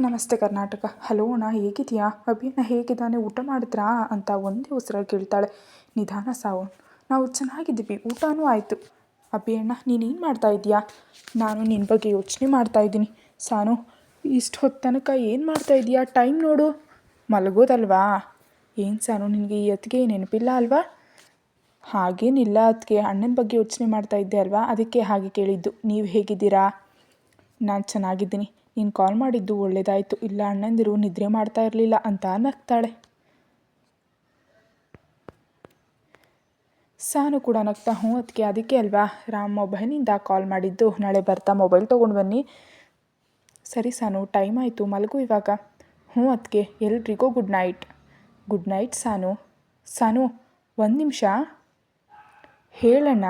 ನಮಸ್ತೆ ಕರ್ನಾಟಕ. ಹಲೋ ಅಣ್ಣ ಹೇಗಿದೆಯಾ ಅಭಿನ ಹೇಗಿದ್ದಾನೆ ಊಟ ಮಾಡಿದ್ರಾ? ಅಂತ ಒಂದೇ ಉಸಿರಲ್ಲಿ ಕೇಳ್ತಾಳೆ. ನಿಧಾನ ಸಾವು. ನಾವು ಚೆನ್ನಾಗಿದ್ದೀವಿ, ಊಟನೂ ಆಯಿತು. ಅಭಿಯಣ್ಣ ನೀನೇನು ಮಾಡ್ತಾ ಇದೀಯಾ ನಾನು ನಿನ್ನ ಬಗ್ಗೆ ಯೋಚನೆ ಮಾಡ್ತಾ ಇದ್ದೀನಿ. ಸಾನು, ಇಷ್ಟು ಹೊತ್ತು ತನಕ ಏನು ಮಾಡ್ತಾ ಇದೀಯಾ ಟೈಮ್ ನೋಡು. ಮಲಗೋದಲ್ವಾ? ಏನು ಸಾನು, ನಿನಗೆ ಈ ಅತ್ತಿಗೆ ನೆನಪಿಲ್ಲ ಅಲ್ವಾ? ಹಾಗೇನಿಲ್ಲ ಅದಕ್ಕೆ ಅಣ್ಣನ ಬಗ್ಗೆ ಯೋಚನೆ ಮಾಡ್ತಾ ಇದ್ದೆ ಅಲ್ವಾ? ಅದಕ್ಕೆ ಹಾಗೆ ಕೇಳಿದ್ದು. ನೀವು ಹೇಗಿದ್ದೀರಾ? ನಾನು ಚೆನ್ನಾಗಿದ್ದೀನಿ. ನೀನು ಕಾಲ್ ಮಾಡಿದ್ದು ಒಳ್ಳೇದಾಯಿತು, ಇಲ್ಲ ಅಣ್ಣಂದಿರು ನಿದ್ರೆ ಮಾಡ್ತಾ ಇರಲಿಲ್ಲ ಅಂತ ನಗ್ತಾಳೆ. ಸಾನು ಕೂಡ ನಗ್ತಾ, ಹ್ಞೂ ಅದಕ್ಕೆ ಅದಕ್ಕೆ ಅಲ್ವಾ? ರಾಮ್ ಮೊಬೈಲಿಂದ ಕಾಲ್ ಮಾಡಿದ್ದು. ನಾಳೆ ಬರ್ತಾ ಮೊಬೈಲ್ ತೊಗೊಂಡು ಬನ್ನಿ. ಸರಿ ಸಾನು ಟೈಮ್ ಆಯಿತು, ಮಲಗು ಇವಾಗ. ಹ್ಞೂ ಅದಕ್ಕೆ ಎಲ್ರಿಗೂ good night good night Sanu. Sanu, ಒಂದು ನಿಮಿಷ. ಹೇಳಣ್ಣ.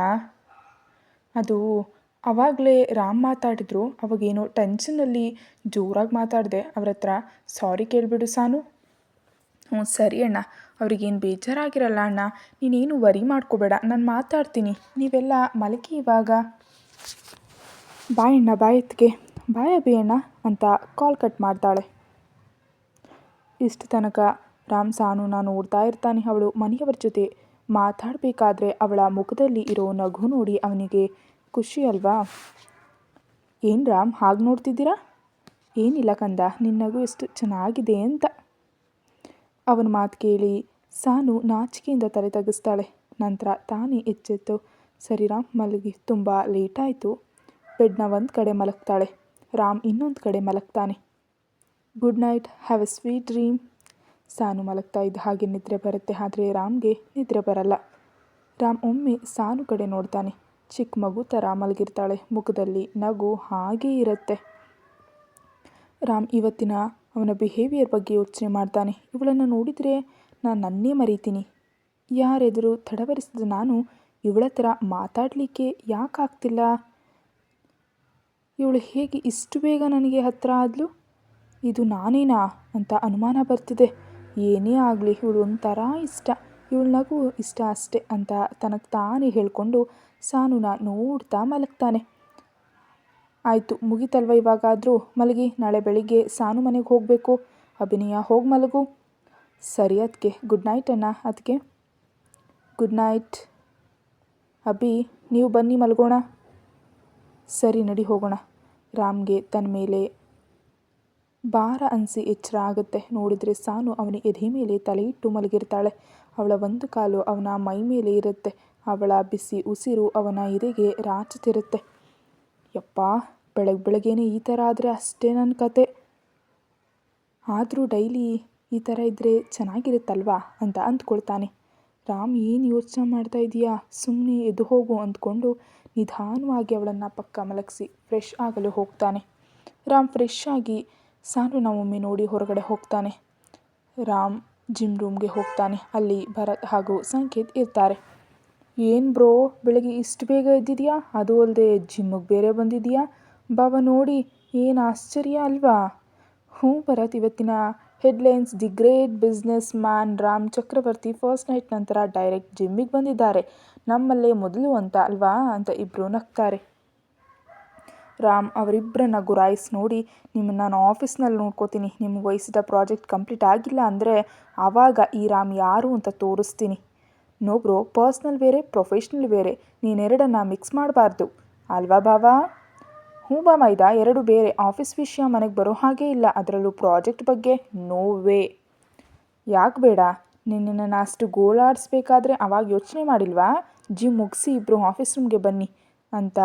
ಅದು ಆವಾಗಲೇ ರಾಮ್ ಮಾತಾಡಿದ್ರು, ಅವಾಗೇನೋ ಟೆನ್ಷನಲ್ಲಿ ಜೋರಾಗಿ ಮಾತಾಡಿದೆ. ಅವ್ರ ಹತ್ರ ಸಾರಿ ಕೇಳಿಬಿಡು ಸಾನು. ಹ್ಞೂ, ಸರಿ ಅಣ್ಣ. ಅವ್ರಿಗೇನು ಬೇಜಾರಾಗಿರಲ್ಲ ಅಣ್ಣ. ನೀನೇನು ವರಿ ಮಾಡ್ಕೋಬೇಡ. ನಾನು ಮಾತಾಡ್ತೀನಿ. ನೀವೆಲ್ಲ ಮಲಗಿ ಇವಾಗ. ಬಾಯ್ ಅಣ್ಣ, ಬಾಯ್ ಎತ್ಗೆ ಬಾಯ್ ಅಭಿ ಅಣ್ಣ, ಅಂತ ಕಾಲ್ ಕಟ್ ಮಾಡ್ತಾಳೆ. ಇಷ್ಟು ತನಕ ರಾಮ್ ಸಾನುನ ನೋಡ್ತಾ ಇರ್ತಾನೆ. ಅವಳು ಮನೆಯವರ ಜೊತೆ ಮಾತಾಡಬೇಕಾದ್ರೆ ಅವಳ ಮುಖದಲ್ಲಿ ಇರೋ ನಗು ನೋಡಿ ಅವನಿಗೆ ಖುಷಿ ಅಲ್ವಾ? ಏನು ರಾಮ್, ಹಾಗೆ ನೋಡ್ತಿದ್ದೀರಾ? ಏನಿಲ್ಲ ಕಂದ ನಿನ್ನಗೂ ನಗು ಎಷ್ಟು ಚೆನ್ನಾಗಿದೆ ಅಂತ. ಅವನ ಮಾತು ಕೇಳಿ ಸಾನು ನಾಚಿಕೆಯಿಂದ ತಲೆ ತಗ್ಗಿಸ್ತಾಳೆ. ನಂತರ ತಾನೇ ಎಚ್ಚೆತ್ತು. ಸರಿ ರಾಮ್, ಮಲಗಿ. ತುಂಬ ಲೇಟಾಯಿತು ಬೆಡ್ನ ಒಂದು ಕಡೆ ಮಲಗ್ತಾಳೆ. ರಾಮ್ ಇನ್ನೊಂದು ಕಡೆ ಮಲಗ್ತಾನೆ. Good night, have a sweet dream. Sanu ಮಲಗ್ತಾ ಇದ್ದ ಹಾಗೆ ನಿದ್ರೆ ಬರುತ್ತೆ, ಆದರೆ ರಾಮ್ಗೆ ನಿದ್ರೆ ಬರಲ್ಲ. ರಾಮ್ ಒಮ್ಮೆ ಸಾನು ಕಡೆ ನೋಡ್ತಾನೆ. ಚಿಕ್ಕ ಮಗು ಥರ ಮಲಗಿರ್ತಾಳೆ. ಮುಖದಲ್ಲಿ ನಗು ಹಾಗೇ ಇರುತ್ತೆ. ರಾಮ್ ಇವತ್ತಿನ ಅವನ ಬಿಹೇವಿಯರ್ ಬಗ್ಗೆ ಯೋಚನೆ ಮಾಡ್ತಾನೆ. ಇವಳನ್ನು ನೋಡಿದರೆ ನಾನು ನನ್ನೇ ಮರೀತೀನಿ. ಯಾರೆದುರು ತಡವರಿಸಿದ ನಾನು ಇವಳ ಥರ ಮಾತಾಡಲಿಕ್ಕೆ ಯಾಕೆ ಆಗ್ತಿಲ್ಲ? ಇವಳು ಹೇಗೆ ಇಷ್ಟು ಬೇಗ ನನಗೆ ಹತ್ತಿರ ಆದಲು? ಇದು ನಾನೇನಾ? ಅಂತ ಅನುಮಾನ ಬರ್ತಿದೆ. ಏನೇ ಆಗಲಿ, ಇವಳು ಒಂಥರ ಇಷ್ಟ. ಇವಳು ನಗು ಇಷ್ಟ ಅಷ್ಟೆ ಅಂತ ತನಗೆ ತಾನೇ ಹೇಳಿಕೊಂಡು ಸಾನುನ ನೋಡ್ತಾ ಮಲಗ್ತಾನೆ. ಆಯಿತು, ಮುಗಿತಲ್ವ ಇವಾಗಾದರೂ? ಮಲಗಿ, ನಾಳೆ ಬೆಳಿಗ್ಗೆ ಸಾನು ಮನೆಗೆ ಹೋಗಬೇಕು. ಅಭಿನಯ, ಹೋಗಿ ಮಲಗು. ಸರಿ ಅದಕ್ಕೆ ಗುಡ್ ನೈಟ್ ಅಣ್ಣ ಅದಕ್ಕೆ ಗುಡ್ ನೈಟ್. ಅಭಿ, ನೀವು ಬನ್ನಿ ಮಲಗೋಣ. ಸರಿ, ನಡಿ ಹೋಗೋಣ. ರಾಮ್ಗೆ ತನ್ನ ಮೇಲೆ ಭಾರ ಅನಿಸಿ ಎಚ್ಚರ ಆಗುತ್ತೆ. ನೋಡಿದರೆ ಸಾನು ಅವನ ಎದೆ ಮೇಲೆ ತಲೆ ಇಟ್ಟು ಮಲಗಿರ್ತಾಳೆ. ಅವಳ ಒಂದು ಕಾಲು ಅವನ ಮೈ ಮೇಲೆ ಇರುತ್ತೆ. ಅವಳ ಬಿಸಿ ಉಸಿರು ಅವನ ಎದೆಗೆ ರಾಚುತ್ತಿರುತ್ತೆ. ಯಪ್ಪ ಬೆಳಗ್ಗೆ ಬೆಳಗ್ಗೆನೆ ಈ ಥರ ಆದರೆ ಅಷ್ಟೇ ನನ್ನ ಕತೆ. ಆದರೂ ಡೈಲಿ ಈ ಥರ ಇದ್ದರೆ ಚೆನ್ನಾಗಿರುತ್ತಲ್ವಾ ಅಂತ ಅಂದ್ಕೊಳ್ತಾನೆ. ರಾಮ್, ಏನು ಯೋಚನೆ ಮಾಡ್ತಾ ಇದೀಯಾ ಸುಮ್ಮನೆ ಎದ್ದು ಹೋಗು ಅಂದ್ಕೊಂಡು ನಿಧಾನವಾಗಿ ಅವಳನ್ನು ಪಕ್ಕ ಮಲಗಿಸಿ ಫ್ರೆಶ್ ಆಗಲು ಹೋಗ್ತಾನೆ. ರಾಮ್ ಫ್ರೆಶ್ ಆಗಿ ಸಾನು ಒಮ್ಮೆ ನೋಡಿ ಹೊರಗಡೆ ಹೋಗ್ತಾನೆ. ರಾಮ್ ಜಿಮ್ ರೂಮ್ಗೆ ಹೋಗ್ತಾನೆ. ಅಲ್ಲಿ ಭರತ್ ಹಾಗೂ ಸಂಕೇತ್ ಇರ್ತಾರೆ. ಏನು ಬ್ರೋ, ಬೆಳಗ್ಗೆ ಇಷ್ಟು ಬೇಗ ಎದ್ದಿದೆಯಾ? ಅದು ಅಲ್ಲದೆ ಜಿಮ್ಮಿಗೆ ಬೇರೆ ಬಂದಿದೆಯಾ? ಬಾಬಾ ನೋಡಿ, ಏನು ಆಶ್ಚರ್ಯ ಅಲ್ವಾ? ಹ್ಞೂ ಭರತ್, ಇವತ್ತಿನ headlines the great business man Ram Chakravarthy first night ನಂತರ ಡೈರೆಕ್ಟ್ ಜಿಮ್ಮಿಗೆ ಬಂದಿದ್ದಾರೆ. ನಮ್ಮಲ್ಲೇ ಮೊದಲು ಅಂತ ಅಲ್ವಾ? ಅಂತ ಇಬ್ಬರು ನಗ್ತಾರೆ. ರಾಮ್ ಅವರಿಬ್ಬರನ್ನ ಗುರಾಯಿಸಿ ನೋಡಿ, ನಿಮ್ಮನ್ನು ನಾನು ಆಫೀಸ್ನಲ್ಲಿ ನೋಡ್ಕೋತೀನಿ. ನಿಮ್ಗೆ ವಹಿಸಿದ ಪ್ರಾಜೆಕ್ಟ್ ಕಂಪ್ಲೀಟ್ ಆಗಿಲ್ಲ ಅಂದರೆ, ಆವಾಗ ಈ ರಾಮ್ ಯಾರು ಅಂತ ತೋರಿಸ್ತೀನಿ. ನೋ ಬ್ರೋ ಪರ್ಸ್ನಲ್ ಬೇರೆ, ಪ್ರೊಫೆಷ್ನಲ್ ಬೇರೆ, ನೀನೆರಡನ್ನು ಮಿಕ್ಸ್ ಮಾಡಬಾರ್ದು. ಅಲ್ವಾ ಬಾವಾ ಹ್ಞೂ ಬಾ ಮೈದಾ, ಎರಡು ಬೇರೆ. ಆಫೀಸ್ ವಿಷಯ ಮನೆಗೆ ಬರೋ ಹಾಗೆ ಇಲ್ಲ. ಅದರಲ್ಲೂ ಪ್ರಾಜೆಕ್ಟ್ ಬಗ್ಗೆ ನೋ ವೇ ಯಾಕೆ ಬೇಡ? ನಿನ್ನನ್ನು ಅಷ್ಟು ಗೋಳಾಡಿಸ್ಬೇಕಾದ್ರೆ ಅವಾಗ ಯೋಚನೆ ಮಾಡಿಲ್ವಾ? ಜಿಮ್ ಮುಗಿಸಿ ಇಬ್ಬರು ಆಫೀಸ್ ರೂಮ್ಗೆ ಬನ್ನಿ ಅಂತ.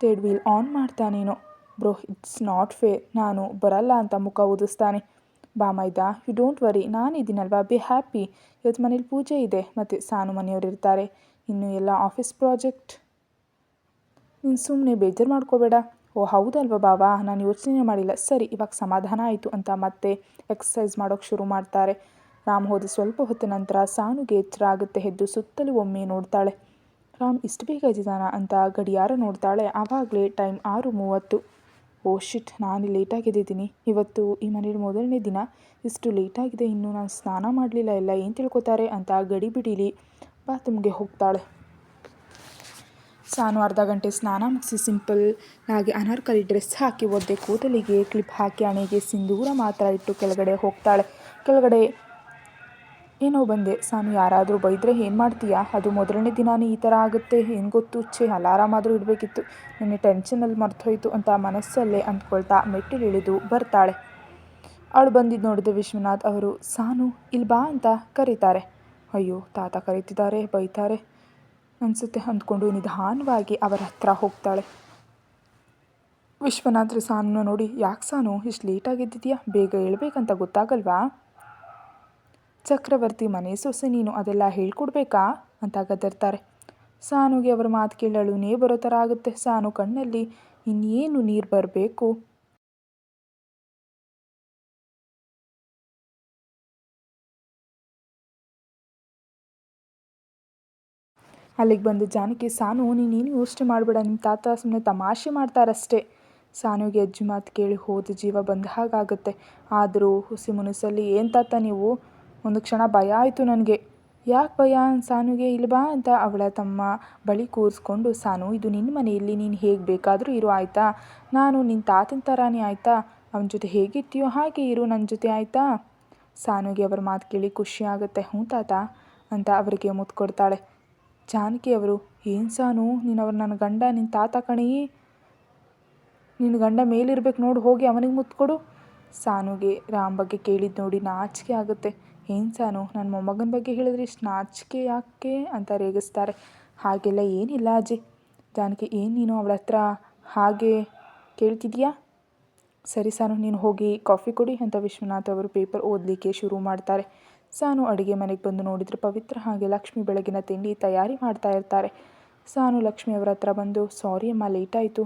ತೆಡ್ wheel on ಮಾಡ್ತಾನೇನೋ. Bro, it's not fair. ನಾನು ಬರಲ್ಲ ಅಂತ ಮುಖ ಊದಿಸ್ತಾನೆ. ಬಾ ಮೈದಾ, ಯು ಡೋಂಟ್ ವರಿ, ನಾನು ಇದ್ದೀನಲ್ವಾ ಬಿ ಹ್ಯಾಪಿ. ಇವತ್ತು ಮನೇಲಿ ಪೂಜೆ ಇದೆ. ಮತ್ತು ಸಾನು ಮನೆಯವರು ಇರ್ತಾರೆ. ಇನ್ನು ಎಲ್ಲ ಆಫೀಸ್ ಪ್ರಾಜೆಕ್ಟ್. ನೀನು ಸುಮ್ಮನೆ ಬೇಜಾರು ಮಾಡ್ಕೋಬೇಡ. ಓ, ಹೌದಲ್ವ ಬಾಬಾ ನಾನು ಯೋಚನೆ ಮಾಡಿಲ್ಲ. ಸರಿ, ಇವಾಗ ಸಮಾಧಾನ ಆಯಿತು ಅಂತ ಮತ್ತೆ ಎಕ್ಸಸೈಸ್ ಮಾಡೋಕ್ಕೆ ಶುರು ಮಾಡ್ತಾರೆ. ರಾಮ್ ಹೋದ ಸ್ವಲ್ಪ ಹೊತ್ತು ನಂತರ ಸಾನುಗೆ ಎಚ್ಚರ ಆಗುತ್ತೆ. ಎದ್ದು ಸುತ್ತಲೂ ಒಮ್ಮೆ ನೋಡ್ತಾಳೆ. ರಾಮ್, ಇಷ್ಟು ಬೇಗ ಎದ್ದಿದ್ದಾನ ಅಂತ ಗಡಿಯಾರ ನೋಡ್ತಾಳೆ. ಆವಾಗಲೇ ಟೈಮ್ ಆರು ಮೂವತ್ತು. ಓ ಶಿಟ್, ನಾನು ಲೇಟಾಗಿ ಎದ್ದಿದ್ದೀನಿ ಇವತ್ತು ಈ ಮನೇಲಿ ಮೊದಲನೇ ದಿನ. ಇಷ್ಟು ಲೇಟಾಗಿದೆ, ಇನ್ನೂ ನಾನು ಸ್ನಾನ ಮಾಡಲಿಲ್ಲ. ಎಲ್ಲ ಏನು ತಿಳ್ಕೊತಾರೆ ಅಂತ ಗಡಿ ಬಿಡೀಲಿ. ಬಾತ್ರೂಮ್ಗೆ ಹೋಗ್ತಾಳೆ. ಸಾನು ಅರ್ಧ ಗಂಟೆ ಸ್ನಾನ ಮುಗಿಸಿ ಸಿಂಪಲ್ ಆಗಿ ಅನಾರ್ಕಲಿ ಡ್ರೆಸ್ ಹಾಕಿ ಒದ್ದೆ ಕೂದಲಿಗೆ, ಕ್ಲಿಪ್ ಹಾಕಿ ಹಣೆಗೆ ಸಿಂಧೂರ ಮಾತ್ರ ಇಟ್ಟು ಕೆಳಗಡೆ ಹೋಗ್ತಾಳೆ. ಕೆಳಗಡೆ ಏನೋ ಬಂದೆ. ಸಾನು, ಯಾರಾದರೂ ಬೈದರೆ ಏನು ಮಾಡ್ತೀಯಾ? ಅದು ಮೊದಲನೇ ದಿನಾನೇ ಈ ಥರ ಆಗುತ್ತೆ. ಏನು ಗೊತ್ತು? ಛೇ, ಅಲಾರಾಮ್ ಆದರೂ ಇಡಬೇಕಿತ್ತು. ನನಗೆ ಟೆನ್ಷನಲ್ಲಿ ಮರ್ತೋಯ್ತು ಅಂತ ಮನಸ್ಸಲ್ಲೇ ಅಂದ್ಕೊಳ್ತಾ ಮೆಟ್ಟಿಲು ಇಳಿದು ಬರ್ತಾಳೆ. ಅವಳು ಬಂದಿದ್ದು ನೋಡಿದ ವಿಶ್ವನಾಥ್ ಅವರು. ಸಾನು ಇಲ್ಲಿ ಬಾ ಅಂತ ಕರೀತಾರೆ. ಅಯ್ಯೋ, ತಾತ ಕರೀತಿದ್ದಾರೆ, ಬೈತಾರೆ ಅನಿಸುತ್ತೆ ಅಂದ್ಕೊಂಡು ನಿಧಾನವಾಗಿ ಅವರ ಹತ್ರ ಹೋಗ್ತಾಳೆ. ವಿಶ್ವನಾಥ್ರು ಸಾನನ್ನ ನೋಡಿ, ಯಾಕೆ ಸಾನು, ಇಷ್ಟು ಲೇಟಾಗಿದ್ದಿದೆಯಾ ಬೇಗ ಹೇಳ್ಬೇಕಂತ ಗೊತ್ತಾಗಲ್ವಾ? ಚಕ್ರವರ್ತಿ ಮನೆ ಸೊಸೆ ನೀನು ಅದೆಲ್ಲ ಹೇಳ್ಕೊಡ್ಬೇಕಾ? ಅಂತ ಗದರ್ತಾರೆ. ಸಾನುಗೆ ಅವರ ಮಾತು ಕೇಳಳುನೇ ಬರೋ ಥರ ಆಗುತ್ತೆ. ಸಾನು ಕಣ್ಣಲ್ಲಿ, ಇನ್ನೇನು ನೀರು ಬರಬೇಕು? ಅಲ್ಲಿಗೆ ಬಂದು ಜಾನಕಿ, ಸಾನು, ನೀನೇನು ಯೋಚನೆ ಮಾಡಬೇಡ. ನಿಮ್ಮ ತಾತ ಸುಮ್ಮನೆ ತಮಾಷೆ ಮಾಡ್ತಾರಷ್ಟೇ. ಸಾನುಗೆ ಅಜ್ಜಿ ಮಾತು ಕೇಳಿ ಹೋದ ಜೀವ ಬಂದ ಹಾಗಾಗುತ್ತೆ. ಆದರೂ ಹುಸಿ ಮುನಸಲ್ಲಿ, ಏನು ತಾತ ನೀವು? ಒಂದು ಕ್ಷಣ ಭಯ ಆಯಿತು ನನಗೆ. ಯಾಕೆ ಭಯ? ಸಾನುಗೆ ಇಲ್ಲಿ ಬಾ ಅಂತ ಅವಳ ತಮ್ಮ ಬಳಿ ಕೂರಿಸ್ಕೊಂಡು, ಸಾನು, ಇದು ನಿನ್ನ ಮನೆಯಲ್ಲಿ, ನೀನು ಹೇಗೆ ಬೇಕಾದರೂ ಇರು, ಆಯಿತಾ? ನಾನು ನಿನ್ನ ತಾತನ ಥರಾನೇ ಆಯಿತಾ? ಅವನ ಜೊತೆ ಹೇಗಿರ್ತೀಯೋ ಹಾಗೆ ಇರು ನನ್ನ ಜೊತೆ, ಆಯಿತಾ? ಸಾನುಗೆ ಅವರ ಮಾತು ಕೇಳಿ ಖುಷಿ ಆಗುತ್ತೆ. ಹ್ಞೂ, ತಾತ, ಅಂತ ಅವರಿಗೆ ಮುತ್ತು ಕೊಡ್ತಾಳೆ. ಜಾನಕಿ ಅವರು, ಏನು ಸಾನು? ನೀನು ಅವ್ರು ನನ್ನ ಗಂಡ ನಿನ್ನ ತಾತ ಕಣಿ. ನಿನ್ನ ಗಂಡ ಮೇಲಿರ್ಬೇಕು ನೋಡು, ಹೋಗಿ ಅವನಿಗೆ ಮುತ್ತು ಕೊಡು. ಸಾನುಗೆ ರಾಮ್ ಬಗ್ಗೆ ಕೇಳಿದ್ದು ನೋಡಿ ನಾಚಿಕೆ ಆಗುತ್ತೆ. ಏನು ಸಾನು ನನ್ನ ಮೊಮ್ಮಗನ ಬಗ್ಗೆ ಹೇಳಿದ್ರೆ ಇಷ್ಟು ನಾಚಿಕೆ ಯಾಕೆ ಅಂತ ರೇಗಿಸ್ತಾರೆ. ಹಾಗೆಲ್ಲ ಏನಿಲ್ಲ ಅಜ್ಜಿ. ಜಾನಕಿ, ಏನು ನೀನು ಅವಳ ಹತ್ರ ಹಾಗೆ ಕೇಳ್ತಿದ್ಯಾ? ಸರಿ ಸಾನು, ನೀನು ಹೋಗಿ ಕಾಫಿ ಕೊಡಿ ಅಂತ ವಿಶ್ವನಾಥ್ ಅವರು ಪೇಪರ್ ಓದಲಿಕ್ಕೆ ಶುರು ಮಾಡ್ತಾರೆ. ಸಾನು ಅಡುಗೆ ಮನೆಗೆ ಬಂದು ನೋಡಿದರೆ ಪವಿತ್ರ ಹಾಗೆ ಲಕ್ಷ್ಮಿ ಬೆಳಗಿನ ತಿಂಡಿ ತಯಾರಿ ಮಾಡ್ತಾ ಇರ್ತಾರೆ. ಸಾನು ಲಕ್ಷ್ಮಿ ಅವರ ಹತ್ರ ಬಂದು, ಸಾರಿ ಅಮ್ಮ, ಲೇಟ್ ಆಯಿತು.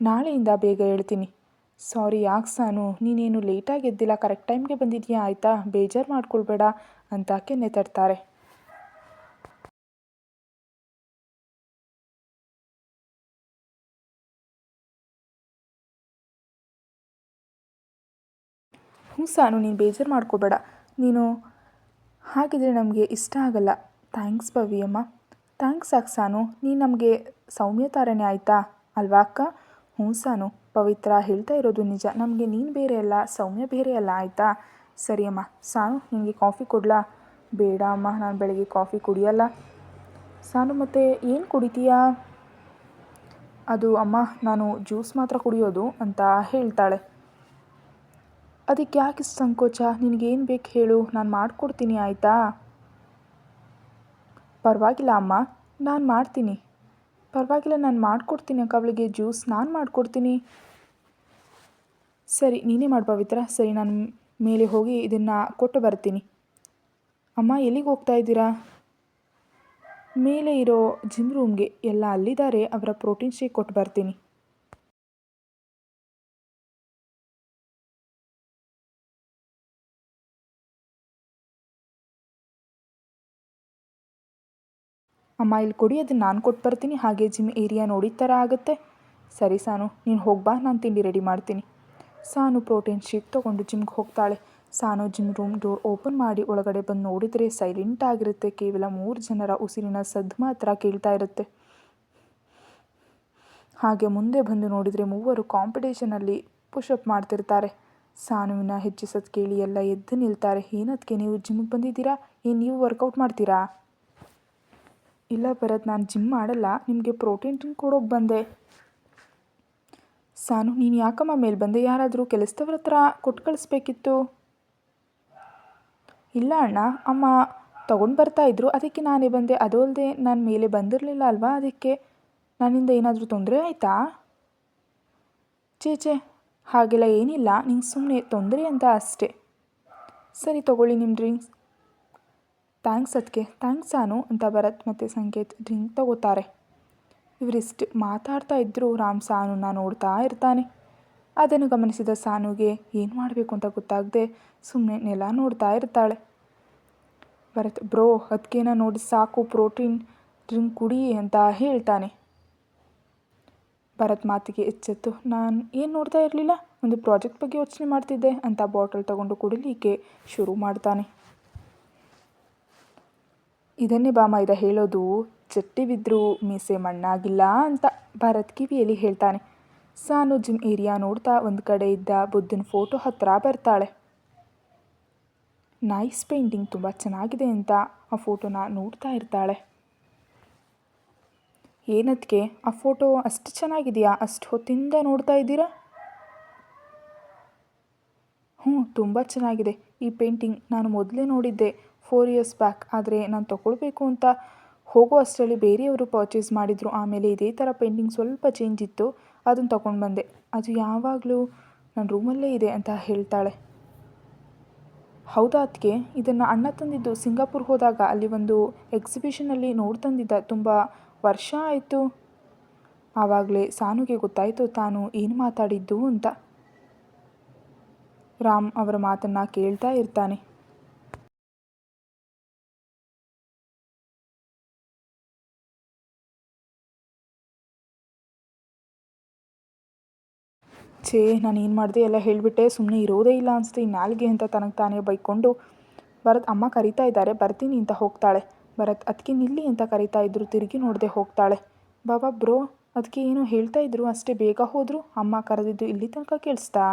ನಾಳೆಯಿಂದ ಬೇಗ ಹೇಳ್ತೀನಿ. ಸಾರಿ, ಯಾಕೆ ಸಾನು? ನೀನೇನು ಲೇಟಾಗಿ ಎದ್ದಿಲ್ಲ, ಕರೆಕ್ಟ್ ಟೈಮ್ಗೆ ಬಂದಿದ್ಯಾ? ಆಯಿತಾ? ಬೇಜಾರು ಮಾಡ್ಕೊಳ್ಬೇಡ ಅಂತ ಕೆನ್ನೆ ತರ್ತಾರೆ ಹ್ಞೂ ಸಾನು, ನೀನು ಬೇಜಾರು ಮಾಡ್ಕೋಬೇಡ. ನೀನು ಹಾಗಿದ್ರೆ ನಮಗೆ ಇಷ್ಟ ಆಗಲ್ಲ. ಥ್ಯಾಂಕ್ಸ್ ಭವಿ ಅಮ್ಮ ಥ್ಯಾಂಕ್ಸ್ ಸಾಕು ಸಾನು? ನೀನು ನಮಗೆ ಸೌಮ್ಯ ತಾರನೇ ಆಯಿತಾ? ಅಲ್ವಾ ಅಕ್ಕ? ಹ್ಞೂ ಸಾನು ಪವಿತ್ರ ಹೇಳ್ತಾ ಇರೋದು ನಿಜ. ನಮಗೆ ನೀನು ಬೇರೆ ಅಲ್ಲ, ಸೌಮ್ಯ ಬೇರೆ ಅಲ್ಲ, ಆಯಿತಾ? ಸರಿ ಅಮ್ಮ, ಸಾನು, ನಿನಗೆ ಕಾಫಿ ಕೊಡಲಾ? ಬೇಡ ಅಮ್ಮ, ನಾನು ಬೆಳಗ್ಗೆ ಕಾಫಿ ಕುಡಿಯಲ್ಲ. ಸಾನು, ಮತ್ತೆ ಏನು ಕುಡಿತೀಯಾ? ಅದು ಅಮ್ಮ, ನಾನು ಜ್ಯೂಸ್ ಮಾತ್ರ ಕುಡಿಯೋದು ಅಂತ ಹೇಳ್ತಾಳೆ. ಅದಕ್ಕೆ ಯಾಕೆ ಸಂಕೋಚ? ನಿನಗೇನು ಬೇಕು ಹೇಳು, ನಾನು ಮಾಡಿಕೊಡ್ತೀನಿ, ಆಯಿತಾ? ಪರವಾಗಿಲ್ಲ ಅಮ್ಮ, ನಾನು ಮಾಡ್ತೀನಿ. ಪರವಾಗಿಲ್ಲ, ನಾನು ಮಾಡಿಕೊಡ್ತೀನಿ ಅಕ್ಕ ಅವಳಿಗೆ ಜ್ಯೂಸ್, ನಾನು ಮಾಡಿಕೊಡ್ತೀನಿ. ಸರಿ, ನೀನೇ ಮಾಡು ಪವಿತ್ರ. ಸರಿ, ನಾನು ಮೇಲೆ ಹೋಗಿ ಇದನ್ನು ಕೊಟ್ಟು ಬರ್ತೀನಿ. ಅಮ್ಮ, ಎಲ್ಲಿಗೆ ಹೋಗ್ತಾ ಇದ್ದೀರಾ? ಮೇಲೆ ಇರೋ ಜಿಮ್ ರೂಮ್ಗೆ ಎಲ್ಲ ಅಲ್ಲಿದ್ದಾರೆ, ಅವರ ಪ್ರೋಟೀನ್ ಶೇಕ್ ಕೊಟ್ಟು ಬರ್ತೀನಿ. ಅಮ್ಮ ಇಲ್ಲಿ ಕೊಡಿ, ಅದನ್ನು ನಾನು ಕೊಟ್ಟು ಬರ್ತೀನಿ. ಹಾಗೆ ಜಿಮ್ ಏರಿಯಾ ನೋಡಿದ ಥರ ಆಗುತ್ತೆ. ಸರಿ ಸಾನು, ನೀನು ಹೋಗ್ಬಾ ನಾನು ತಿಂಡಿ ರೆಡಿ ಮಾಡ್ತೀನಿ. ಸಾನು ಪ್ರೋಟೀನ್ ಶೇಕ್ ತೊಗೊಂಡು ಜಿಮ್ಗೆ ಹೋಗ್ತಾಳೆ. Sanu gym room door open ಮಾಡಿ ಒಳಗಡೆ ಬಂದು ನೋಡಿದರೆ ಸೈಲೆಂಟ್ ಆಗಿರುತ್ತೆ. ಕೇವಲ ಮೂರು ಜನರ ಉಸಿರಿನ ಸದ್ದು ಮಾತ್ರ ಕೇಳ್ತಾ ಇರುತ್ತೆ. ಹಾಗೆ ಮುಂದೆ ಬಂದು ನೋಡಿದರೆ ಮೂವರು ಕಾಂಪಿಟೇಷನಲ್ಲಿ ಪುಷಪ್ ಮಾಡ್ತಿರ್ತಾರೆ. ಸಾನುವಿನ ಹೆಚ್ಚಿಸೋದು ಕೇಳಿ ಎಲ್ಲ ಎದ್ದು ನಿಲ್ತಾರೆ. ಏನದಕ್ಕೆ ನೀವು ಜಿಮ್ಗೆ ಬಂದಿದ್ದೀರಾ? ಏನು ನೀವು ವರ್ಕೌಟ್ ಮಾಡ್ತೀರಾ? ಇಲ್ಲ ಭರತ್, ನಾನು ಜಿಮ್ ಮಾಡಲ್ಲ. ನಿಮಗೆ ಪ್ರೋಟೀನ್ ಡ್ರಿಂಕ್ ಕೊಡೋಕೆ ಬಂದೆ. ಸಾನು, ನೀನು ಯಾಕಮ್ಮ ಮೇಲೆ ಬಂದೆ? ಯಾರಾದರೂ ಕೆಲಸದವ್ರ ಹತ್ರ ಕೊಟ್ಟು ಕಳಿಸ್ಬೇಕಿತ್ತು. ಇಲ್ಲ ಅಣ್ಣ, ಅಮ್ಮ ತೊಗೊಂಡು ಬರ್ತಾ ಇದ್ರು. ಅದಕ್ಕೆ ನಾನೇ ಬಂದೆ. ಅದು ಅಲ್ಲದೆ ನಾನು ಮೇಲೆ ಬಂದಿರಲಿಲ್ಲ ಅಲ್ವಾ ಅದಕ್ಕೆ? ನನ್ನಿಂದ ಏನಾದರೂ ತೊಂದರೆ ಆಯಿತಾ? ಚೇಚೆ ಹಾಗೆಲ್ಲ ಏನಿಲ್ಲ. ನಿಂಗೆ ಸುಮ್ಮನೆ ತೊಂದರೆ ಅಂತ ಅಷ್ಟೇ. ಸರಿ ತಗೊಳ್ಳಿ ನಿಮ್ಮ ಡ್ರಿಂಕ್ಸ್ ಥ್ಯಾಂಕ್ಸ್ ಅದಕ್ಕೆ ಥ್ಯಾಂಕ್ಸ್ ಸಾನು ಅಂತ ಭರತ್ ಮತ್ತು ಸಂಕೇತ್ ಡ್ರಿಂಕ್ ತಗೋತಾರೆ. ಇವರಿಷ್ಟು ಮಾತಾಡ್ತಾ ಇದ್ದರೂ ರಾಮ್ ಸಾನುನ ನೋಡ್ತಾ ಇರ್ತಾನೆ. ಅದನ್ನು ಗಮನಿಸಿದ ಸಾನುಗೆ ಏನು ಮಾಡಬೇಕು ಅಂತ ಗೊತ್ತಾಗದೆ ಸುಮ್ಮನೆ ನೆಲ ನೋಡ್ತಾ ಇರ್ತಾಳೆ. ಭರತ್, ಬ್ರೋ ಅದಕ್ಕೇನ ನೋಡಿ ಸಾಕು ಪ್ರೋಟೀನ್ ಡ್ರಿಂಕ್ ಕುಡಿ ಅಂತ ಹೇಳ್ತಾನೆ. ಭರತ್ ಮಾತಿಗೆ ಎಚ್ಚೆತ್ತು, ನಾನು ಏನು ನೋಡ್ತಾ ಇರಲಿಲ್ಲ? ಒಂದು ಪ್ರಾಜೆಕ್ಟ್ ಬಗ್ಗೆ ಯೋಚನೆ ಮಾಡ್ತಿದ್ದೆ ಅಂತ ಬಾಟಲ್ ತಗೊಂಡು ಕುಡಿಲಿಕ್ಕೆ ಶುರು ಮಾಡ್ತಾನೆ. ಇದನ್ನೇ ಬಾಮ ಇದ ಹೇಳೋದು, ಚಟ್ಟಿ ಮೀಸೆ ಮಣ್ಣಾಗಿಲ್ಲ ಅಂತ ಭರತ್ ಕಿವಿಯಲ್ಲಿ ಹೇಳ್ತಾನೆ. ಸಾನು ಜಿಮ್ ಏರಿಯಾ ನೋಡ್ತಾ ಒಂದು ಕಡೆ ಇದ್ದ ಬುದ್ಧನ ಫೋಟೋ ಹತ್ತಿರ ಬರ್ತಾಳೆ. ನೈಸ್ ಪೇಂಟಿಂಗ್ ತುಂಬ ಚೆನ್ನಾಗಿದೆ ಅಂತ ಆ ಫೋಟೋನ ನೋಡ್ತಾ ಇರ್ತಾಳೆ. ಏನದಕ್ಕೆ ಆ ಫೋಟೋ ಅಷ್ಟು ಚೆನ್ನಾಗಿದೆಯಾ? ಅಷ್ಟು ಹೊತ್ತಿಂದ ನೋಡ್ತಾ ಇದ್ದೀರಾ? ಹ್ಞೂ ತುಂಬ ಚೆನ್ನಾಗಿದೆ. ಈ ಪೇಂಟಿಂಗ್ ನಾನು ಮೊದಲೇ ನೋಡಿದ್ದೆ. ಫೋರ್ ಇಯರ್ಸ್ ಬ್ಯಾಕ್ ಆದರೆ ನಾನು ತೊಗೊಳ್ಬೇಕು ಅಂತ ಹೋಗೋ ಅಷ್ಟರಲ್ಲಿ ಬೇರೆಯವರು ಪರ್ಚೇಸ್ ಮಾಡಿದರು. ಆಮೇಲೆ ಇದೇ ಥರ ಪೇಂಟಿಂಗ್ ಸ್ವಲ್ಪ ಚೇಂಜ್ ಇತ್ತು. ಅದನ್ನು ತಗೊಂಡು ಬಂದೆ. ಅದು ಯಾವಾಗಲೂ ನನ್ನ ರೂಮಲ್ಲೇ ಇದೆ ಅಂತ ಹೇಳ್ತಾಳೆ. ಹೌದಾ ಅದಕ್ಕೆ ಇದನ್ನು ಅಣ್ಣ ತಂದಿದ್ದು ಸಿಂಗಾಪುರ್ ಹೋದಾಗ ಅಲ್ಲಿ ಒಂದು ಎಕ್ಸಿಬಿಷನಲ್ಲಿ ನೋಡಿ ತಂದಿದ್ದ. ತುಂಬ ವರ್ಷ ಆಯಿತು. ಆವಾಗಲೇ ಸಾನುಗೆ ಗೊತ್ತಾಯಿತು ತಾನು ಏನು ಮಾತಾಡಿದ್ದು ಅಂತ. ರಾಮ್ ಅವರ ಮಾತನ್ನು ಕೇಳ್ತಾ ಇರ್ತಾನೆ. ಛೇ, ನಾನು ಏನು ಮಾಡಿದೆ? ಎಲ್ಲ ಹೇಳಿಬಿಟ್ಟೆ ಸುಮ್ಮನೆ ಇರೋದೇ ಇಲ್ಲ ಅನಿಸ್ತು. ಈ ನಾಲ್ಗೆ ಅಂತ ತನಗೆ ತಾನೇ ಬೈಕೊಂಡು ಭರತ್ ಅಮ್ಮ ಕರಿತಾ ಇದ್ದಾರೆ, ಬರ್ತೀನಿ ಅಂತ ಹೋಗ್ತಾಳೆ. ಭರತ್ ಅದಕ್ಕೆ ನಿಲ್ಲಿ ಅಂತ ಕರಿತಾ ಇದ್ರು, ತಿರುಗಿ ನೋಡದೆ ಹೋಗ್ತಾಳೆ. ಬಾಬಾ ಬ್ರೋ ಅದಕ್ಕೆ ಏನೋ ಹೇಳ್ತಾ ಇದ್ರು, ಅಷ್ಟೇ ಬೇಗ ಹೋದರು, ಅಮ್ಮ ಕರೆದಿದ್ದು ಇಲ್ಲಿ ತನಕ ಕೇಳಿಸ್ತಾ?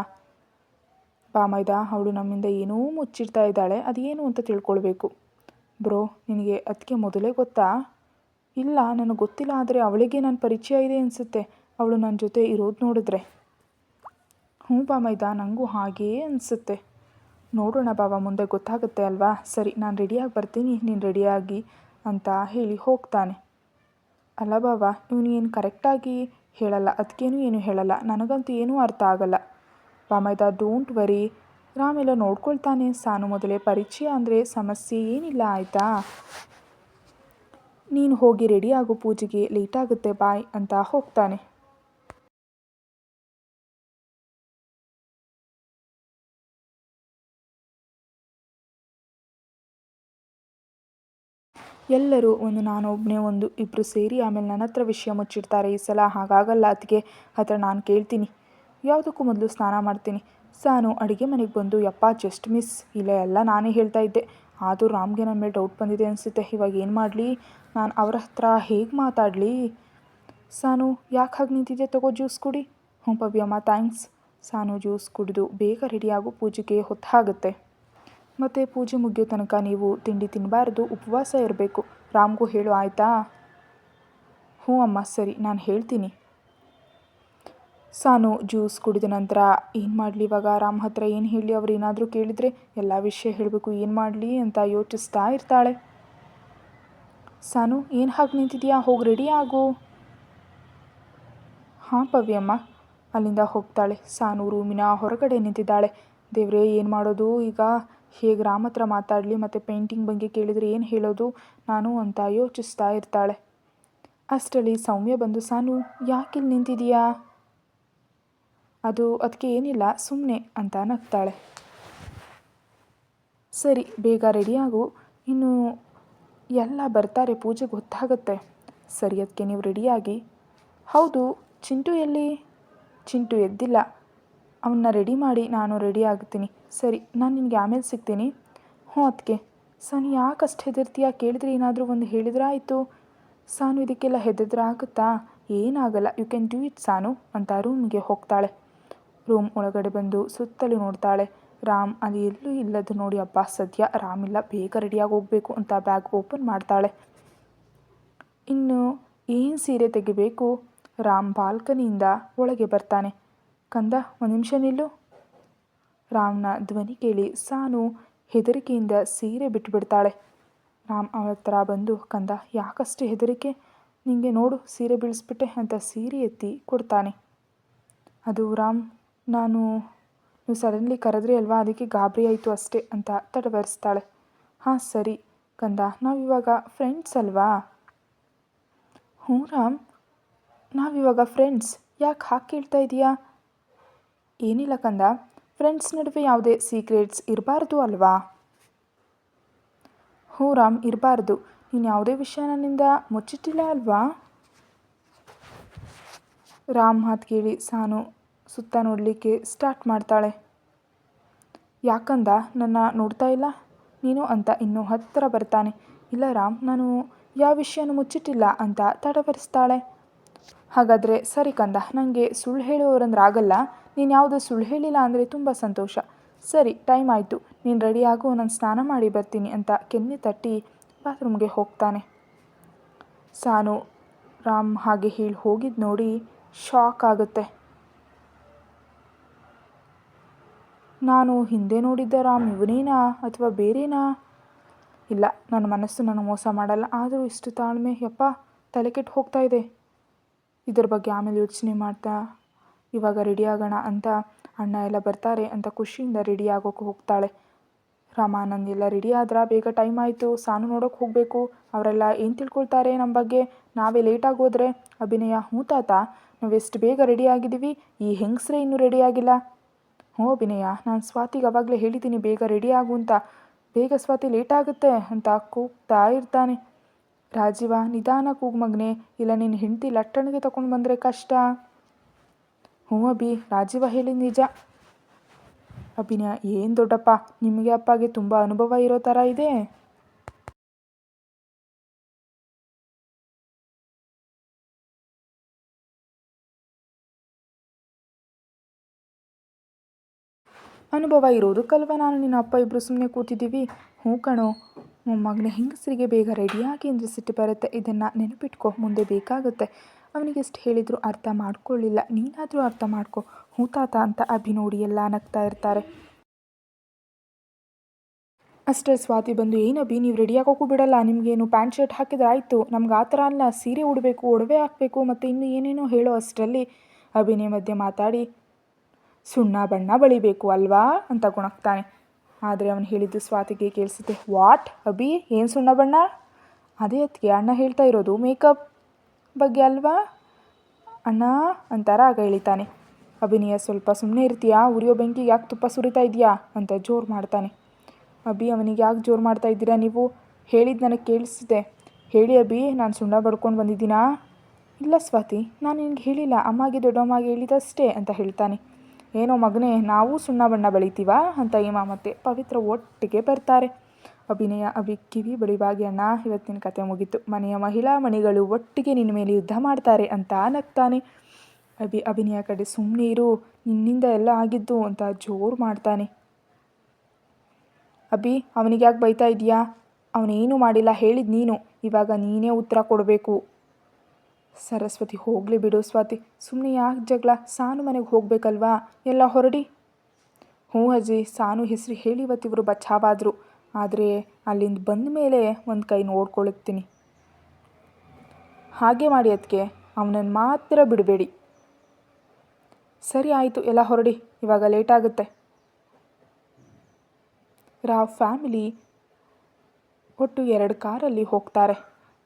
ಬಾ ಮೈದಾ, ಅವಳು ನಮ್ಮಿಂದ ಏನೂ ಮುಚ್ಚಿಡ್ತಾ ಇದ್ದಾಳೆ, ಅದೇನು ಅಂತ ತಿಳ್ಕೊಳ್ಬೇಕು. ಬ್ರೋ, ನಿನಗೆ ಅದಕ್ಕೆ ಮೊದಲೇ ಗೊತ್ತಾ? ಇಲ್ಲ, ನನಗೆ ಗೊತ್ತಿಲ್ಲ, ಆದರೆ ಅವಳಿಗೆ ನನ್ನ ಪರಿಚಯ ಇದೆ ಅನಿಸುತ್ತೆ. ಅವಳು ನನ್ನ ಜೊತೆ ಇರೋದು ನೋಡಿದ್ರೆ. ಹ್ಞೂ ಬಾ ಮೈದಾ ನನಗೂ ಹಾಗೇ ಅನಿಸುತ್ತೆ. ನೋಡೋಣ ಬಾಬಾ ಮುಂದೆ ಗೊತ್ತಾಗುತ್ತೆ ಅಲ್ವಾ? ಸರಿ, ನಾನು ರೆಡಿಯಾಗಿ ಬರ್ತೀನಿ, ನೀನು ರೆಡಿಯಾಗಿ ಅಂತ ಹೇಳಿ ಹೋಗ್ತಾನೆ. ಅಲ್ಲ ಬಾಬಾ ಇವನು ಏನು ಕರೆಕ್ಟಾಗಿ ಹೇಳಲ್ಲ? ಅದಕ್ಕೇನು ಏನು ಹೇಳಲ್ಲ. ನನಗಂತೂ ಏನೂ ಅರ್ಥ ಆಗಲ್ಲ. ಬಾ ಮೈದಾ ಡೋಂಟ್ ವರಿ ರಾಮೆಲ್ಲ ನೋಡ್ಕೊಳ್ತಾನೆ. ಸಾನು ಮೊದಲೇ ಪರಿಚಯ ಅಂದರೆ ಸಮಸ್ಯೆ ಏನಿಲ್ಲ, ಆಯಿತಾ? ನೀನು ಹೋಗಿ ರೆಡಿ ಪೂಜೆಗೆ. ಲೇಟಾಗುತ್ತೆ ಬಾಯ್, ಅಂತ ಹೋಗ್ತಾನೆ. ಎಲ್ಲರೂ ಒಂದು ನಾನೊಬ್ಬನೇ ಒಂದು ಇಬ್ಬರು ಸೇರಿ ಆಮೇಲೆ ನನ್ನ ಹತ್ರ ವಿಷಯ ಮುಚ್ಚಿಡ್ತಾರೆ. ಈ ಸಲ ಹಾಗಾಗಲ್ಲ ಅದಕ್ಕೆ ಹತ್ರ ನಾನು ಕೇಳ್ತೀನಿ. ಯಾವುದಕ್ಕೂ ಮೊದಲು ಸ್ನಾನ ಮಾಡ್ತೀನಿ. ಸಾನು ಅಡುಗೆ ಮನೆಗೆ ಬಂದು, ಯಪ್ಪ ಜಸ್ಟ್ ಮಿಸ್ ಇಲ್ಲ ಎಲ್ಲ ನಾನೇ ಹೇಳ್ತಾ ಇದ್ದೆ. ಆದರೂ ರಾಮ್ಗೆ ನನ್ನ ಮೇಲೆ ಡೌಟ್ ಬಂದಿದೆ ಅನಿಸುತ್ತೆ. ಇವಾಗ ಏನು ಮಾಡಲಿ? ನಾನು ಅವರ ಹತ್ರ ಹೇಗೆ ಮಾತಾಡಲಿ? ಸಾನು, ಯಾಕೆ ಹಾಗೆ ನಿಂತಿದ್ದೆ ತಗೋ ಜ್ಯೂಸ್ ಕುಡಿ. ಹ್ಞೂ ಪವ್ಯಮ್ಮ ಥ್ಯಾಂಕ್ಸ್ ಸಾನು ಜ್ಯೂಸ್ ಕುಡಿದು ಬೇಗ ರೆಡಿಯಾಗು ಪೂಜೆಗೆ ಹೊತ್ತಾಗುತ್ತೆ. ಮತ್ತು ಪೂಜೆ ಮುಗಿಯೋ ತನಕ ನೀವು ತಿಂಡಿ ತಿನ್ನಬಾರ್ದು ಉಪವಾಸ ಇರಬೇಕು. ರಾಮ್ಗೂ ಹೇಳು, ಆಯಿತಾ? ಹ್ಞೂ ಅಮ್ಮ, ಸರಿ, ನಾನು ಹೇಳ್ತೀನಿ. ಸಾನು ಜ್ಯೂಸ್ ಕುಡಿದ ನಂತರ, ಏನು ಮಾಡಲಿ ಇವಾಗ? ರಾಮ್ ಹತ್ರ ಏನು ಹೇಳಿ ಅವ್ರು ಏನಾದರೂ ಕೇಳಿದರೆ ಎಲ್ಲ ವಿಷಯ ಹೇಳಬೇಕು. ಏನು ಮಾಡಲಿ ಅಂತ ಯೋಚಿಸ್ತಾ ಇರ್ತಾಳೆ. ಸಾನು, ಏನು ಹಾಗೆ ನಿಂತಿದೆಯಾ? ಹೋಗಿ ರೆಡಿ ಆಗು. ಹಾಂ ಪವ್ಯಮ್ಮ ಅಲ್ಲಿಂದ ಹೋಗ್ತಾಳೆ. ಸಾನು ರೂಮಿನ ಹೊರಗಡೆ ನಿಂತಿದ್ದಾಳೆ. ದೇವ್ರೇ, ಏನು ಮಾಡೋದು ಈಗ? ಹೇಗೆ ರಾಮ್ ಹತ್ರ ಮಾತಾಡಲಿ ಮತ್ತು ಪೇಂಟಿಂಗ್ ಬಗ್ಗೆ ಕೇಳಿದರೆ ಏನು ಹೇಳೋದು? ನಾನು ಅಂತ ಯೋಚಿಸ್ತಾ ಇರ್ತಾಳೆ. ಅಷ್ಟರಲ್ಲಿ ಸೌಮ್ಯ ಬಂದು, ಸಾನು ಯಾಕಿಲ್ಲಿ ನಿಂತಿದೀಯಾ? ಅದು ಅದಕ್ಕೆ ಏನಿಲ್ಲ ಸುಮ್ಮನೆ ಅಂತ ನಗ್ತಾಳೆ. ಸರಿ, ಬೇಗ ರೆಡಿಯಾಗು ಇನ್ನು ಎಲ್ಲ ಬರ್ತಾರೆ ಪೂಜೆಗೆ ಗೊತ್ತಾಗುತ್ತೆ. ಸರಿ ಅದಕ್ಕೆ ನೀವು ರೆಡಿಯಾಗಿ ಹೌದು, ಚಿಂಟು ಎಲ್ಲಿ? ಚಿಂಟು ಎದ್ದಿಲ್ಲ. ಅವನ್ನ ರೆಡಿ ಮಾಡಿ ನಾನು ರೆಡಿ ಆಗ್ತೀನಿ. ಸರಿ, ನಾನು ನಿನಗೆ ಆಮೇಲೆ ಸಿಗ್ತೀನಿ. ಹ್ಞೂ ಅದಕ್ಕೆ ಸಾನು ಯಾಕೆ ಅಷ್ಟು ಹೆದರ್ತೀಯ? ಕೇಳಿದ್ರೆ ಏನಾದರೂ ಒಂದು ಹೇಳಿದ್ರೆ ಆಯಿತು. ಸಾನು ಇದಕ್ಕೆಲ್ಲ ಹೆದರಿದ್ರೆ ಆಗುತ್ತಾ? ಏನಾಗಲ್ಲ. You can do it Sanu ಅಂತ ರೂಮ್ಗೆ ಹೋಗ್ತಾಳೆ. ರೂಮ್ ಒಳಗಡೆ ಬಂದು ಸುತ್ತಲೂ ನೋಡ್ತಾಳೆ. ರಾಮ್ ಅಲ್ಲಿ ಎಲ್ಲೂ ಇಲ್ಲದು ನೋಡಿ ಅಪ್ಪ ಸದ್ಯ ಇಲ್ಲ ಬೇಗ ರೆಡಿಯಾಗಿ ಹೋಗಬೇಕು ಅಂತ ಬ್ಯಾಗ್ ಓಪನ್ ಮಾಡ್ತಾಳೆ. ಇನ್ನು ಏನು ಸೀರೆ ತೆಗಿಬೇಕು? ರಾಮ್ ಬಾಲ್ಕನಿಯಿಂದ ಒಳಗೆ ಬರ್ತಾನೆ. ಕಂದ, ಒಂದು ನಿಮಿಷ ನಿಲ್ಲು. ರಾಮ್ನ ಧ್ವನಿ ಕೇಳಿ ಸಾನು ಹೆದರಿಕೆಯಿಂದ ಸೀರೆ ಬಿಟ್ಟುಬಿಡ್ತಾಳೆ ರಾಮ್ ಅವಳ ಹತ್ರ ಬಂದು, ಕಂದ, ಯಾಕಷ್ಟು ಹೆದರಿಕೆ? ನಿಂಗೆ ನೋಡು, ಸೀರೆ ಬೀಳಿಸ್ಬಿಟ್ಟೆ ಅಂತ ಸೀರೆ ಎತ್ತಿ ಕೊಡ್ತಾನೆ. ಅದು, ರಾಮ್, ನಾನು, ನೀವು ಸಡನ್ಲಿ ಕರೆದ್ರಿ ಅಲ್ವಾ? ಅದಕ್ಕೆ ಗಾಬರಿ ಆಯಿತು ಅಷ್ಟೇ, ಅಂತ ತಡವರಿಸ್ತಾಳೆ. ಹಾಂ, ಸರಿ, ಕಂದ ನಾವಿವಾಗ ಫ್ರೆಂಡ್ಸ್ ಅಲ್ವಾ? ಹ್ಞೂ, ರಾಮ್ ನಾವಿವಾಗ ಫ್ರೆಂಡ್ಸ್ ಯಾಕೆ ಹಾಕಿ ಕೇಳ್ತಾ ಇದೀಯಾ? ಏನಿಲ್ಲ ಕಂದ. ಫ್ರೆಂಡ್ಸ್ ನಡುವೆ ಯಾವುದೇ ಸೀಕ್ರೆಟ್ಸ್ ಇರಬಾರ್ದು ಅಲ್ವಾ? ಹ್ಞೂ ರಾಮ್, ಇರಬಾರ್ದು. ನೀನು ಯಾವುದೇ ವಿಷಯ ನನ್ನಿಂದ ಮುಚ್ಚಿಟ್ಟಿಲ್ಲ ಅಲ್ವಾ? ರಾಮ್ ಮಾತು ಕೇಳಿ ಸಾನು ಸುತ್ತ ನೋಡಲಿಕ್ಕೆ ಸ್ಟಾರ್ಟ್ ಮಾಡ್ತಾಳೆ. ಯಾಕಂದ? ನನ್ನ ನೋಡ್ತಾ ಇಲ್ಲ. ನೀನು ಅಂತ ಇನ್ನೂ ಹತ್ತಿರ ಬರ್ತಾನೆ. ಇಲ್ಲ ರಾಮ್, ನಾನು ಯಾವ ವಿಷಯನೂ ಮುಚ್ಚಿಟ್ಟಿಲ್ಲ ಅಂತ ತಡವರಿಸ್ತಾಳೆ. ಹಾಗಾದರೆ, ಸರಿ ಕಂದ ನನಗೆ ಸುಳ್ಳು ಹೇಳುವವರಂದ್ರೆ ಆಗಲ್ಲ. ನೀನು ಯಾವುದೋ ಸುಳ್ಳು ಹೇಳಿಲ್ಲ ಅಂದರೆ ತುಂಬ ಸಂತೋಷ. ಸರಿ ಟೈಮ್ ಆಯಿತು. ನೀನು ರೆಡಿ ಆಗು, ನಾನು ಸ್ನಾನ ಮಾಡಿ ಬರ್ತೀನಿ ಅಂತ ಕೆನ್ನೆ ತಟ್ಟಿ ಬಾತ್ರೂಮ್ಗೆ ಹೋಗ್ತಾನೆ. ಸಾನು ರಾಮ್ ಹಾಗೆ ಹೇಳಿ ಹೋಗಿದ್ದು ನೋಡಿ ಶಾಕ್ ಆಗುತ್ತೆ. ನಾನು ಹಿಂದೆ ನೋಡಿದ್ದ ರಾಮ್ ಇವನೇನಾ ಅಥವಾ ಬೇರೆನಾ? ಇಲ್ಲ, ನನ್ನ ಮನಸ್ಸು ನನಗೆ ಮೋಸ ಮಾಡಲ್ಲ, ಆದರೂ ಇಷ್ಟು ತಾಳ್ಮೆ, ಯಪ್ಪ, ತಲೆ ಕೆಟ್ಟು ಹೋಗ್ತಾ ಇದೆ. ಇದ್ರ ಬಗ್ಗೆ ಆಮೇಲೆ ಯೋಚನೆ ಮಾಡ್ತಾ, ಇವಾಗ ರೆಡಿ ಆಗೋಣ ಅಂತ ಅಣ್ಣ ಎಲ್ಲ ಬರ್ತಾರೆ ಅಂತ ಖುಷಿಯಿಂದ ರೆಡಿ ಆಗೋಕೆ ಹೋಗ್ತಾಳೆ. ರಾಮಾನಂದ್ ಎಲ್ಲ ರೆಡಿ ಆದ್ರ ಬೇಗ ಟೈಮ್ ಆಯಿತು. ಸಾನು ನೋಡೋಕೆ ಹೋಗಬೇಕು. ಅವರೆಲ್ಲ ಏನು ತಿಳ್ಕೊಳ್ತಾರೆ ನಮ್ಮ ಬಗ್ಗೆ? ನಾವೇ ಲೇಟಾಗಿ ಹೋದರೆ? ಅಭಿನಯ, ಹ್ಞೂ ತಾತ, ನಾವು ಎಷ್ಟು ಬೇಗ ರೆಡಿ ಆಗಿದ್ದೀವಿ ಈ ಹೆಂಗಸ್ರೇ ಇನ್ನೂ ರೆಡಿ ಆಗಿಲ್ಲ. ಹ್ಞೂ ಅಭಿನಯ, ನಾನು ಸ್ವಾತಿಗೆ ಅವಾಗಲೇ ಹೇಳಿದ್ದೀನಿ ಬೇಗ ರೆಡಿ ಆಗು ಅಂತ. ಬೇಗ ಸ್ವಾತಿ ಲೇಟ್ ಆಗುತ್ತೆ ಅಂತ ಕೂಗ್ತಾ ಇರ್ತಾನೆ. ರಾಜೀವ, ನಿಧಾನ ಕೂಗ್ ಮಗ್ನೆ, ಇಲ್ಲ ನಿನ್ನ ಹೆಂಡತಿ ಲಟ್ಟಣಿಗೆ ತಗೊಂಡು ಬಂದರೆ ಕಷ್ಟ? ಹ್ಞೂ ಅಭಿ, ರಾಜೀವ ಹೇಳಿ ನಿಜ. ಅಭಿನಯ, ಏನು ದೊಡ್ಡಪ್ಪ, ನಿಮಗೆ ಅಪ್ಪಗೆ ತುಂಬ ಅನುಭವ ಇರೋ ಥರ ಇದೆ. ಅನುಭವ ಇರೋದಕ್ಕಲ್ವ ನಾನು ನಿನ್ನ ಅಪ್ಪ ಇಬ್ಬರು ಸುಮ್ಮನೆ ಕೂತಿದ್ದೀವಿ. ಹ್ಞೂ ಕಣೋ. ಮೊಮ್ಮಗನ ಹೆಂಗಸರಿಗೆ ಬೇಗ ರೆಡಿಯಾಗಿ ಅಂದರೆ ಸಿಟ್ಟು ಬರುತ್ತೆ, ಇದನ್ನು ನೆನಪಿಟ್ಕೊ, ಮುಂದೆ ಬೇಕಾಗುತ್ತೆ. ಅವನಿಗೆ ಎಷ್ಟು ಹೇಳಿದರೂ ಅರ್ಥ ಮಾಡ್ಕೊಳ್ಳಿಲ್ಲ. ನೀನಾದರೂ ಅರ್ಥ ಮಾಡ್ಕೊ. ಹ್ಞೂ ತಾತ ಅಂತ ಅಭಿ ನೋಡಿ ಎಲ್ಲ ನಗ್ತಾ ಇರ್ತಾರೆ. ಅಷ್ಟೇ ಸ್ವಾತಿ ಬಂದು, ಏನು ಅಭಿ, ನೀವು ರೆಡಿ ಆಗೋಕ್ಕೂ ಬಿಡಲ್ಲ. ನಿಮಗೇನು ಪ್ಯಾಂಟ್ ಶರ್ಟ್ ಹಾಕಿದ್ರೆ ಆಯಿತು. ನಮ್ಗೆ ಆ ಥರ ಅಲ್ಲ. ಸೀರೆ ಉಡಬೇಕು, ಒಡವೆ ಹಾಕಬೇಕು, ಮತ್ತು ಇನ್ನು ಏನೇನೋ ಹೇಳೋ ಅಷ್ಟರಲ್ಲಿ ಅಭಿನಯ ಮಧ್ಯೆ ಮಾತಾಡಿ, ಸುಣ್ಣ ಬಣ್ಣ ಬಳಿಬೇಕು ಅಲ್ವಾ? ಅಂತ ಗುಣಕ್ತಾನೆ ಆದರೆ ಅವನು ಹೇಳಿದ್ದು ಸ್ವಾತಿಗೆ ಕೇಳಿಸುತ್ತೆ, ವಾಟ್? ಅಭಿ, ಏನು ಸುಣ್ಣ ಬಣ್ಣ? ಅದೇ ಅದಕ್ಕೆ ಅಣ್ಣ ಹೇಳ್ತಾ ಇರೋದು, ಮೇಕಪ್ ಬಗ್ಗೆ ಅಲ್ವಾ? ಅಣ್ಣ ಅಂತಾರ ಆಗ ಹೇಳಿತಾನೆ ಅಭಿನಯ, ಸ್ವಲ್ಪ ಸುಮ್ಮನೆ ಇರ್ತೀಯಾ? ಉರಿಯೋ ಬೆಂಕಿಗೆ ಯಾಕೆ ತುಪ್ಪ ಸುರಿತಾ ಇದೆಯಾ ಅಂತ ಜೋರು ಮಾಡ್ತಾನೆ. ಅಭಿ, ಅವನಿಗೆ ಯಾಕೆ ಜೋರು ಮಾಡ್ತಾ ಇದ್ದೀರಾ ನೀವು? ಹೇಳಿದ್ದು ನನಗೆ ಕೇಳಿಸಿದೆ ಹೇಳಿ ಅಭಿ, ನಾನು ಸುಣ್ಣ ಬಡ್ಕೊಂಡು ಬಂದಿದ್ದೀನಾ? ಇಲ್ಲ ಸ್ವಾತಿ, ನಾನು ನಿನಗೆ ಹೇಳಿಲ್ಲ, ಅಮ್ಮಗೆ ದೊಡ್ಡಮ್ಮಗೆ ಹೇಳಿದಷ್ಟೇ ಅಂತ ಹೇಳ್ತಾನೆ. ಏನೋ ಮಗನೇ, ನಾವು ಸುಣ್ಣ ಬಣ್ಣ ಬೆಳಿತೀವ? ಅಂತ ಹೇಮಾ ಮತ್ತು ಪವಿತ್ರ ಒಟ್ಟಿಗೆ ಬರ್ತಾರೆ. ಅಭಿನಯ, ಅಭಿ ಕಿವಿ ಬಳಿವಾಗಿ ಅಣ್ಣ, ಇವತ್ತಿನ ಕತೆ ಮುಗೀತು. ಮನೆಯ ಮಹಿಳಾ ಮಣಿಗಳು ಒಟ್ಟಿಗೆ ನಿನ್ನ ಮೇಲೆ ಯುದ್ಧ ಮಾಡ್ತಾರೆ ಅಂತ ನಗ್ತಾನೆ. ಅಭಿ, ಅಭಿನಯ ಕಡೆ ಸುಮ್ಮನೆ ಇರು, ನಿನ್ನಿಂದ ಎಲ್ಲ ಆಗಿದ್ದು ಅಂತ ಜೋರು ಮಾಡ್ತಾನೆ. ಅಭಿ ಅವನಿಗೆ ಯಾಕೆ ಬೈತಾ ಇದೆಯಾ ಅವನೇನು ಮಾಡಿಲ್ಲ, ಹೇಳಿದ ನೀನು. ಇವಾಗ ನೀನೇ ಉತ್ತರ ಕೊಡಬೇಕು. ಸರಸ್ವತಿ, ಹೋಗಲಿ ಬಿಡು ಸ್ವಾತಿ. ಸುಮ್ಮನೆ ಯಾಕೆ ಜಗಳ? ಸಾನು ಮನೆಗೆ ಹೋಗ್ಬೇಕಲ್ವಾ? ಎಲ್ಲ ಹೊರಡಿ. ಹ್ಞೂ ಅಜ್ಜಿ, ಸಾನು ಹೆಸರು ಹೇಳಿ ಇವತ್ತಿವರು ಬಚಾವಾದರು. ಆದರೆ ಅಲ್ಲಿಂದ ಬಂದ ಮೇಲೆ ಒಂದು ಕೈ ನೋಡ್ಕೊಳ್ತೀನಿ. ಹಾಗೆ ಮಾಡಿ ಅದಕ್ಕೆ ಅವನನ್ನು ಮಾತ್ರ ಬಿಡಬೇಡಿ. ಸರಿ ಆಯಿತು, ಎಲ್ಲ ಹೊರಡಿ. ಇವಾಗ ಲೇಟ್ ಆಗುತ್ತೆ. ರಾವ್ ಫ್ಯಾಮಿಲಿ ಒಟ್ಟು ಎರಡು ಕಾರಲ್ಲಿ ಹೋಗ್ತಾರೆ.